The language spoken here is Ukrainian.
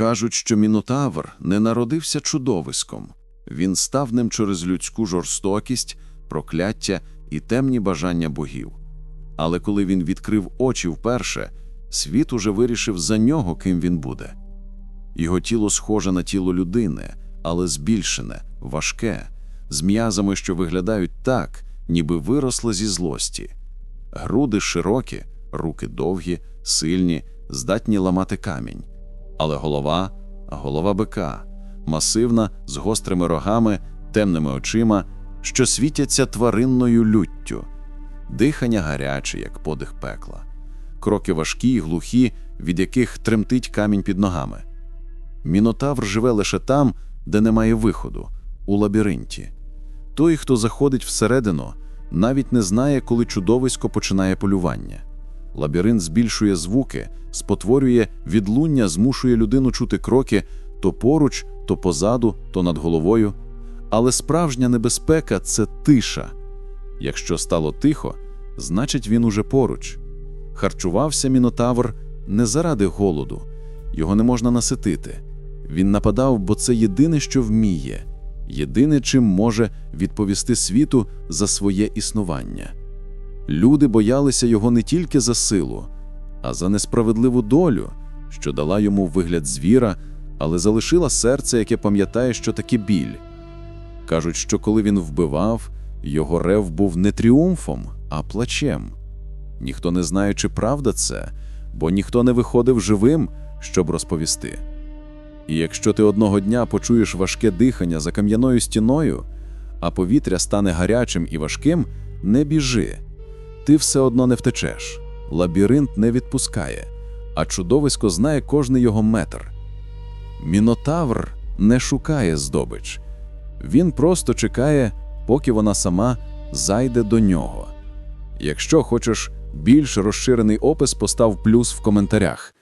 Кажуть, що Мінотавр не народився чудовиськом. Він став ним через людську жорстокість, прокляття і темні бажання богів. Але коли він відкрив очі вперше, світ уже вирішив за нього, ким він буде. Його тіло схоже на тіло людини, але збільшене, важке, з м'язами, що виглядають так, ніби виросло зі злості. Груди широкі, руки довгі, сильні, здатні ламати камінь. Але голова голова бика, масивна, з гострими рогами, темними очима, що світяться тваринною люттю, дихання гаряче, як подих пекла, кроки важкі й глухі, від яких тремтить камінь під ногами. Мінотавр живе лише там, де немає виходу, у лабіринті. Той, хто заходить всередину, навіть не знає, коли чудовисько починає полювання. Лабіринт збільшує звуки, спотворює відлуння, змушує людину чути кроки то поруч, то позаду, то над головою. Але справжня небезпека це тиша. Якщо стало тихо, значить він уже поруч. Харчувався мінотавр не заради голоду, його не можна наситити. Він нападав, бо це єдине, що вміє, єдине, чим може відповісти світу за своє існування. Люди боялися його не тільки за силу, а за несправедливу долю, що дала йому вигляд звіра, але залишила серце, яке пам'ятає, що таке біль. Кажуть, що коли він вбивав, його рев був не тріумфом, а плачем. Ніхто не знає, чи правда це, бо ніхто не виходив живим, щоб розповісти. І якщо ти одного дня почуєш важке дихання за кам'яною стіною, а повітря стане гарячим і важким, не біжи. Ти все одно не втечеш. Лабіринт не відпускає, а чудовисько знає кожний його метр. Мінотавр не шукає здобич. Він просто чекає, поки вона сама зайде до нього. Якщо хочеш більш розширений опис, постав плюс в коментарях.